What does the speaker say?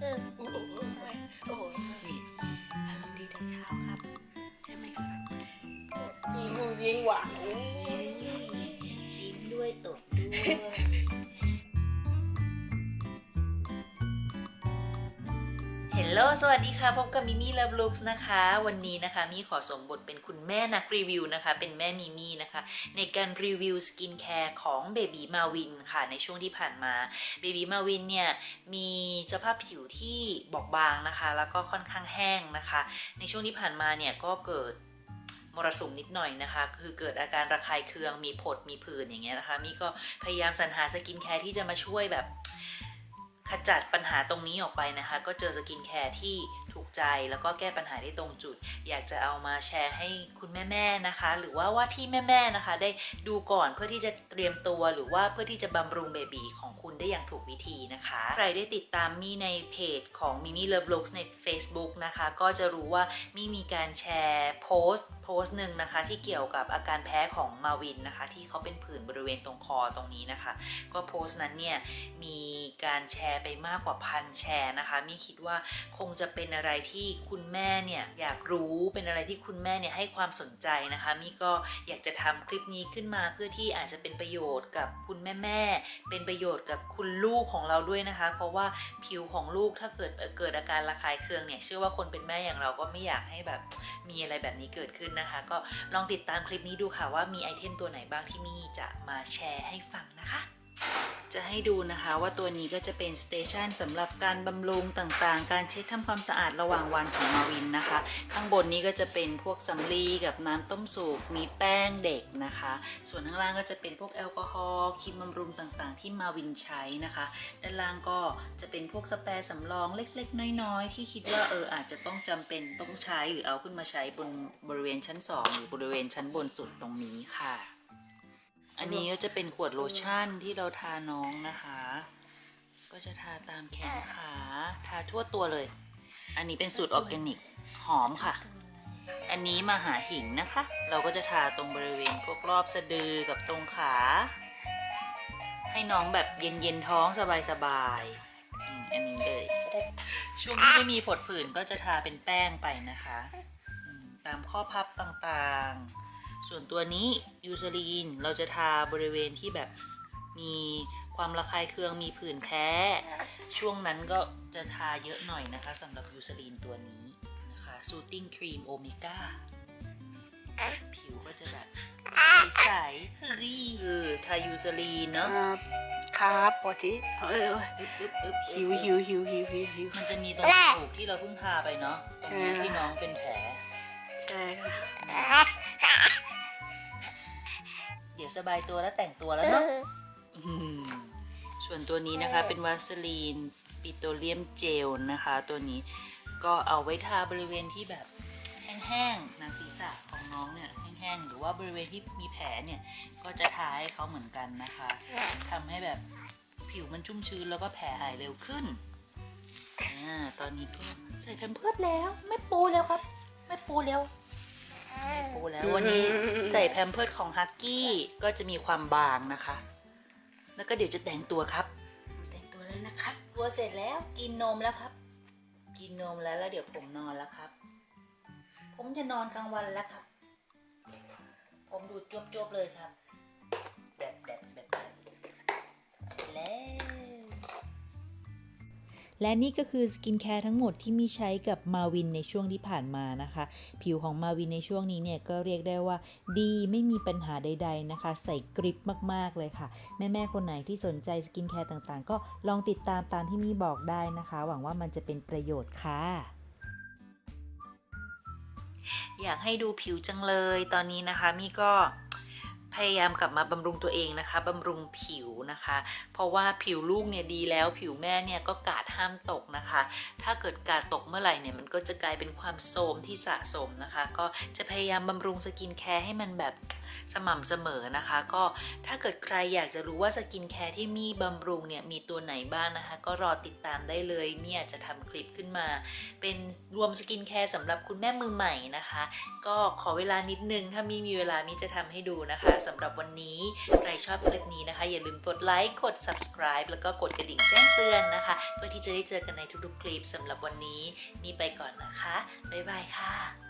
เออโอ้โหโอ้โหนี่อารมณ์ดีแต่เช้าครับ ใช่ไหมครับยิงยิงหวาน ลโหล สวัสดีค่ะ พบกับมิมี่เลิฟลุกส์นะคะ วันนี้นะคะมีขอสมบทเป็นคุณแม่นักรีวิวนะคะ เป็นแม่มิมี่นะคะ ในการรีวิวสกินแคร์ของเบบีมาวินค่ะ ในช่วงที่ผ่านมาเบบีมาวินเนี่ย มีสภาพผิวที่บอบบางนะคะ แล้วก็ค่อนข้างแห้งนะคะ ในช่วงที่ผ่านมาเนี่ยก็เกิดมรสุมนิดหน่อยนะคะ คือเกิดอาการระคายเคืองมีผดมีผื่นอย่างเงี้ยนะคะมีก็พยายามสรรหาสกินแคร์ที่จะมาช่วยแบบ ขจัดปัญหาตรงนี้ออกไปนะคะ ก็เจอสกินแคร์ที่ถูกใจแล้วก็แก้ปัญหาได้ตรงจุด อยากจะเอามาแชร์ให้คุณแม่ๆนะคะ หรือว่าว่าที่แม่ๆนะคะ ได้ดูก่อนเพื่อที่จะเตรียมตัวหรือว่าเพื่อที่จะบำรุงเบบีของคุณได้อย่างถูกวิธีนะคะ ใครได้ติดตามมี่ในเพจของ Mimi Love Looks ใน Facebook นะคะ ก็จะรู้ว่ามี่มีการแชร์โพสต์ พสต์หนึ่งนะคะที่เกี่ยวกับอาการแพ้ของมาวินนะคะที่เขาเป็นผื่นบริเวณตรงคอตรงนี้นะคะ ก็โพสต์นั้นเนี่ยมีการแชร์ไปมากกว่าพันแชร์นะคะมีคิดว่าคงจะเป็นอะไรที่คุณแม่เนี่ยอยากรู้เป็นอะไรที่คุณแม่เนี่ยให้ความสนใจนะคะมีก็อยากจะทำคลิปนี้ขึ้นมาเพื่อที่อาจจะเป็นประโยชน์กับคุณแม่แม่ๆเป็นประโยชน์กับคุณลูกของเราด้วยนะคะ เพราะว่าผิวของลูกถ้าเกิดเอ่อเกิดอาการระคายเคืองเนี่ยเชื่อว่าคนเป็นแม่อย่างเราก็ไม่อยากให้แบบมีอะไรแบบนี้เกิดขึ้นนะคะ ก็ลองติดตามคลิปนี้ดูค่ะว่ามีไอเทมตัวไหนบ้างที่มี่จะมาแชร์ให้ฟังนะคะ จะให้ดูนะคะว่าตัวนี้ก็จะเป็นสเตชันสำหรับการบำรุงต่างๆ การเช็ดทำความสะอาดระหว่างวันของมาวินนะคะ ข้างบนนี้ก็จะเป็นพวกสำลีกับน้ำต้มสุกมีแป้งเด็กนะคะ ส่วนข้างล่างก็จะเป็นพวกแอลกอฮอล์ครีมบำรุงต่างๆ ที่มาวินใช้นะคะ ด้านล่างก็จะเป็นพวกสเปรย์สำรองเล็กๆ น้อยๆ ที่คิดว่าเอออาจจะต้องจำเป็นต้องใช้หรือเอาขึ้นมาใช้บนบริเวณชั้น 2 หรือบริเวณชั้นบนสุดตรงนี้ค่ะ อันนี้ก็จะเป็นขวดโลชั่นที่เราทาน้องนะคะ ก็จะทาตามแขนขา ทาทั่วตัวเลย อันนี้เป็นสูตรออร์แกนิก หอมค่ะ อันนี้มาหาหิงนะคะ เราก็จะทาตรงบริเวณพวกรอบสะดือกับตรงขา ให้น้องแบบเย็นเย็นท้องสบายๆอืมอันนี้เลยช่วงที่ไม่มีผดผื่นก็จะทาเป็นแป้งไปนะคะ ตามข้อพับต่างๆ ส่วนตัวนี้ยูซาลีนเราจะทาบริเวณที่แบบมีความระคายเคืองมีผื่นแพ้ ช่วงนั้นก็จะทาเยอะหน่อยนะคะสำหรับยูซาลีนตัวนี้นะคะซูตติ้งครีมโอเมก้าผิวก็จะแบบใสๆเฮ้ยคือทายูซาลีนเนาะครับปอจิเอออึ๊บอึ๊บอึ๊บหิวหิวหิวหิวหิวหิวมันจะมีตรงจมูกที่เราเพิ่งทาไปเนาะตรงนี้ใช่ที่น้องเป็นแผล ใช่ค่ะเดี๋ยว สบายตัวแล้วแต่งตัวแล้วเนาะอืมส่วนตัวนี้นะคะเป็นวาสลีนปิโตรเลียมเจลนะคะ ตัวนี้ก็เอาไว้ทาบริเวณที่แบบแห้งๆหนังศีรษะของน้องเนี่ยแห้งๆหรือว่าบริเวณที่มีแผลเนี่ยก็จะทาให้เขาเหมือนกันนะคะทำให้แบบผิวมันชุ่มชื้นแล้วก็แผลหายเร็วขึ้นอ่าตอนนี้ก็ใส่แพมเพิร์สแล้ว ไม่ปูแล้วครับ ไม่ปูแล้วปูแล้ววันนี้ใส่แพมเพิร์ดของฮักกี้ก็จะมีความบางนะคะ แล้วก็เดี๋ยวจะแต่งตัวครับ แต่งตัวแล้วนะครับตัวเสร็จแล้วกินนมแล้วครับ กินนมแล้วแล้วเดี๋ยวผมนอนแล้วครับ ผมจะนอนกลางวันแล้วครับ ผมดูดจวบๆเลยครับ และนี่ก็คือสกินแคร์ทั้งหมดที่มีใช้กับมาวินในช่วงที่ผ่านมานะคะ ผิวของมาวินในช่วงนี้เนี่ยก็เรียกได้ว่าดีไม่มีปัญหาใด ๆนะคะ ใส่กริปมากๆเลยค่ะ แม่ๆคนไหนที่สนใจสกินแคร์ต่างๆ ก็ลองติดตามตามที่มีบอกได้นะคะ หวังว่ามันจะเป็นประโยชน์ค่ะอยากให้ดูผิวจังเลยตอนนี้นะคะมี่ก็ พยายามกลับมาบำรุงตัวเองนะคะบำรุงผิวนะคะ เพราะว่าผิวลูกเนี่ยดีแล้ว ผิวแม่เนี่ยก็กาดห้ามตกนะคะ ถ้าเกิดกาดตกเมื่อไหร่เนี่ยมันก็จะกลายเป็นความโทรมที่สะสมนะคะ ก็จะพยายามบำรุงสกินแคร์ให้มันแบบ สม่ำเสมอนะคะ ก็ถ้าเกิดใครอยากจะรู้ว่าสกินแคร์ที่มีบำรุงเนี่ยมีตัวไหนบ้างนะคะ ก็รอติดตามได้เลยมี่อาจจะทำคลิปขึ้นมา เป็นรวมสกินแคร์สำหรับคุณแม่มือใหม่นะคะ ก็ขอเวลานิดนึง ถ้ามีมีเวลานี้จะทำให้ดูนะคะสำหรับวันนี้ใครชอบคลิปนี้นะคะ อย่าลืมกดไลค์กด subscribe แล้วก็กดกระดิ่งแจ้งเตือนนะคะ เพื่อที่จะได้เจอกันในทุกๆคลิปสำหรับวันนี้มีไปก่อนนะคะบ๊ายบายค่ะ